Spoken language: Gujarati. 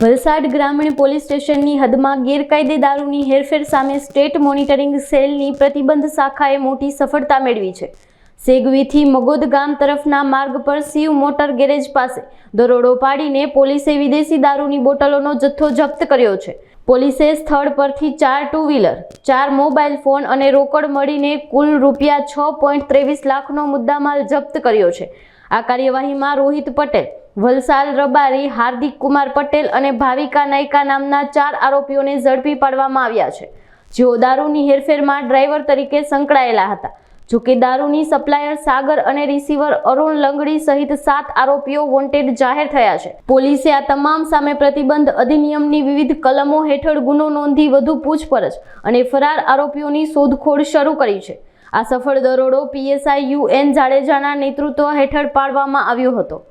વલસાડ ગ્રામીણ પોલીસ સ્ટેશનની હદમાં ગેરકાયદે દારૂની હેરફેર સામે સ્ટેટ મોનિટરિંગ સેલની પ્રતિબંધ શાખાએ મોટી સફળતા મેળવી છે. સેગવીથી મગોદ ગામ તરફના માર્ગ પર શિવ મોટર ગેરેજ પાસે દરોડો પાડીને પોલીસે વિદેશી દારૂની બોટલોનો જથ્થો જપ્ત કર્યો છે. પોલીસે સ્થળ પરથી ચાર ટુ વ્હીલર ચાર મોબાઈલ ફોન અને રોકડ મળીને કુલ રૂપિયા છ પોઈન્ટ ત્રેવીસ લાખનો મુદ્દામાલ જપ્ત કર્યો છે. આ કાર્યવાહીમાં રોહિત પટેલ વલસાલ રબારી, હાર્દિક કુમાર પટેલ અને ભાવિકા નાયકા નામના ચાર આરોપીઓને ઝડપી પાડવામાં આવ્યા છે. જેઓ દારૂની હેરફેરમાં ડ્રાઈવર તરીકે સંકળાયેલા હતા. જોકે દારૂની સપ્લાયર સાગર અને રિસીવર અરુણ લંગડી સહિત સાત આરોપીઓ વોન્ટેડ જાહેર થયા છે. પોલીસે આ તમામ સામે પ્રતિબંધ અધિનિયમની વિવિધ કલમો હેઠળ ગુનો નોંધી વધુ પૂછપરછ અને ફરાર આરોપીઓની શોધખોળ શરૂ કરી છે. આ સફળ દરોડો પીએસઆઈ યુ એન જાડેજાના નેતૃત્વ હેઠળ પાડવામાં આવ્યો હતો.